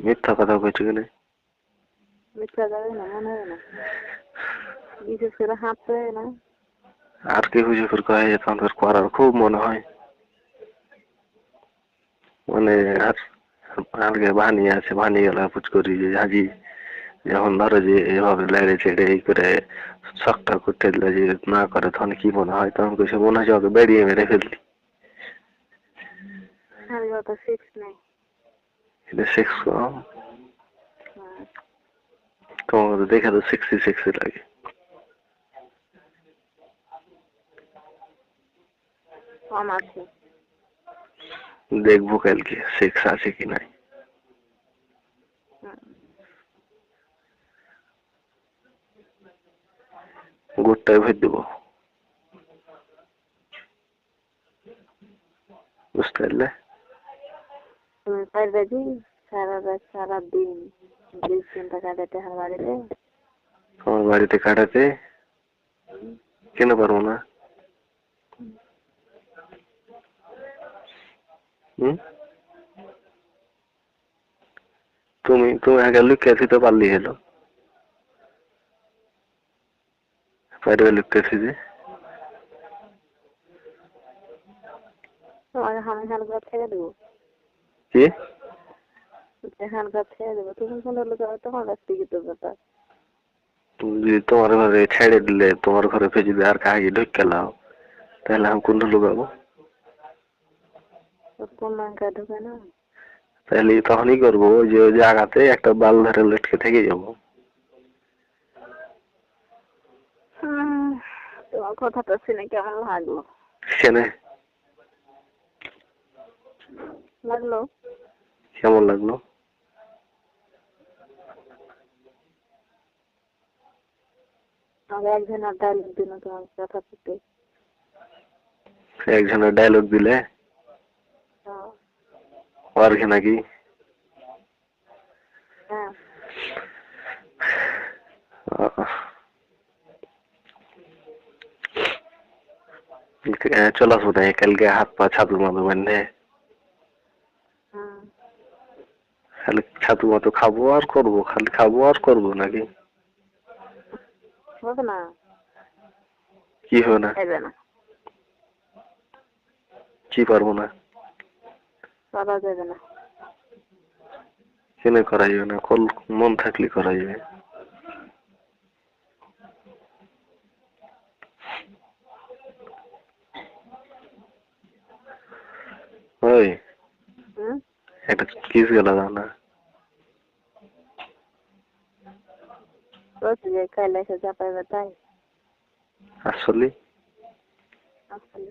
মিথ্যা কথা কইছো কেন মিথ্যা যাবে না মনে হয় না বিশেষ করে হাঁটতে হয় না আর কি হুজুর ফির কয়ে তখন ফির করার খুব মনে হয় মানে আর আগে বানিয়ে আছে বানিয়ে গেল পুচ করি যে হাজি যখন ধরো যে এভাবে লেড়ে ছেড়ে এই করে শখটা করতে দিলে যে না করে তখন কি মনে হয় তখন কিছু মনে হয় যে ওকে বেরিয়ে মেরে ফেললি আমি অত ফিক্স নেই এটা সেক্স কম হ্যাঁ। তোমাকে তো দেখে তো সেক্সি সেক্সি লাগে কম আছে দেখব কালকে সেক্স আছে কি নাই হুম। গোটটাই ভেদ দেবো বুঝতে পারলে তুমি পারবে কি সারা রাত সারা দিন ঘণ্টা কাটাতে হয় বাড়িতে। তোমার বাড়িতে কাটাতে কেন পারব না? তুমি তুমি আগে লুকিয়ে দিতে পারলি হলো। পারবে লুকিয়েছি যে। তোমাকে আমি হালকা থেকে দেবো? কি? হালকা ছেড়ে দেবো তুমি কোনো লোক তখন ব্যক্তিগত ব্যাপার যদি তোমার ঘরে ছেড়ে দিলে তোমার ঘরে ফের যদি আর কাকে ঢুকে লাও তাহলে আমি কোনটা লুকাবো কোন লঙ্কা ঢুকে না। তাহলে তখনই করব যে ওই জায়গাতে একটা বাল ধরে লটকে থেকে যাব। তোমার কথাটা শুনে কেমন লাগল? কেনে লাগল? কেমন লাগল? আমি একজনের ডায়লগ দিল তোমার কথা শুনতে একজনের ডায়লগ দিলে? আর কি নাকি? হ্যাঁ। চলো শুনে কালকে হাত পা ছাতু মাতু বান্ধে হুম খালি ছাতু মাতু খাব আর করব খালি খাব আর করব নাকি? হবে না। কি হবে না? না। কি পারব না? করা যাবে না। কেন করা যাবে না? কল মন থাকলে করা যাবে ওই হুম একটা কিস গেল দাও না বলছি যে কাইলে এসে যা পাইবে তাই আসলে আসলে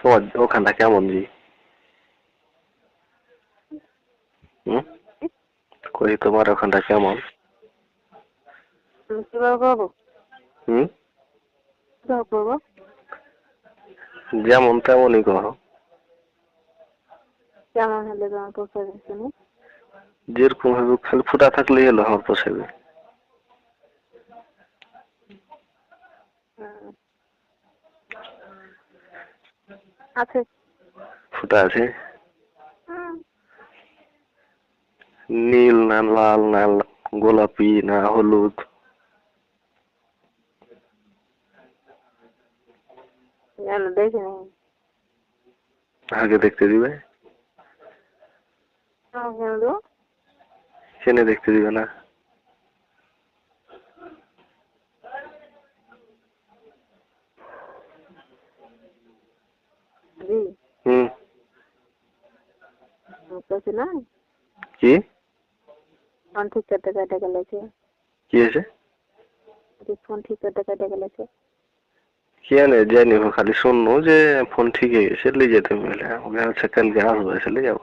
তোমার ওখানটা কেমন জি হুম কই তোমার ওখানটা কেমন তুমি কীভাবে করব হুম? করব যেমন তেমনই করো। কেমন হলে তোমার পোষাবে শুনি? যেরকম হবে খালি ফুটা থাকলেই হলো আমার পোষাবে হুম। আছে? ফুটা আছে? নীল না লাল না গোলাপি না হলুদ? দেখিনি আগে দেখতে দিবে? চেনে দেখতে দিবে না। হুম। কি? ফোন ঠিক করতে কেটে গেলেছে কি হয়েছে? ফোন ঠিক করতে কেটে গেলেছে কি জানে জানি খালি শুনলো যে ফোন ঠিক হয়ে গেছে নিয়ে যেতে বলে আমি হচ্ছে কালকে আসব এসে নিয়ে যাব।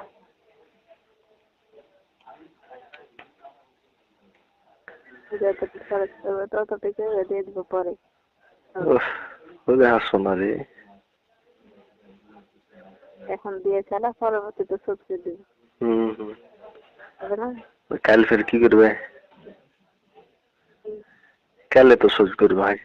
এখন দিয়ে চালা পরবর্তীতে শোধ করে দেবে। হুম হুম। হবে কাল ফের কি করবে? কালে তো সোজ করবে ভাই।